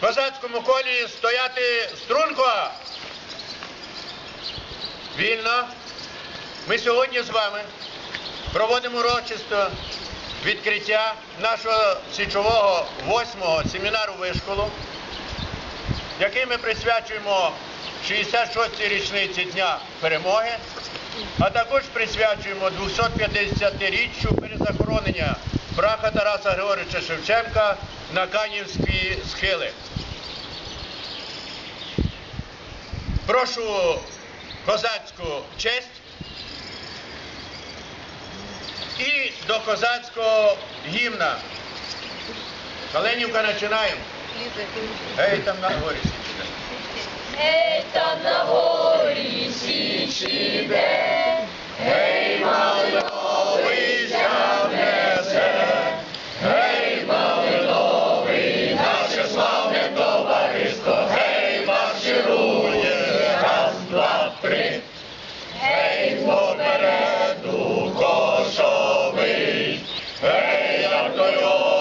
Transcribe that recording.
козацькому колі стояти струнко. Вільно. Ми сьогодні з вами проводимо урочисто відкриття нашого січового восьмого семінару вишколу, який ми присвячуємо 66-й річниці Дня перемоги, а також присвячуємо 250-річчю перезахоронення праха Тараса Григоровича Шевченка на Канівські схили. Прошу козацьку честь і до козацького гімна. Каленівка починаємо. Ей, там на горі січне. Гей, там на горі січ іде, гей, мальовий Hey, Dr. Yo!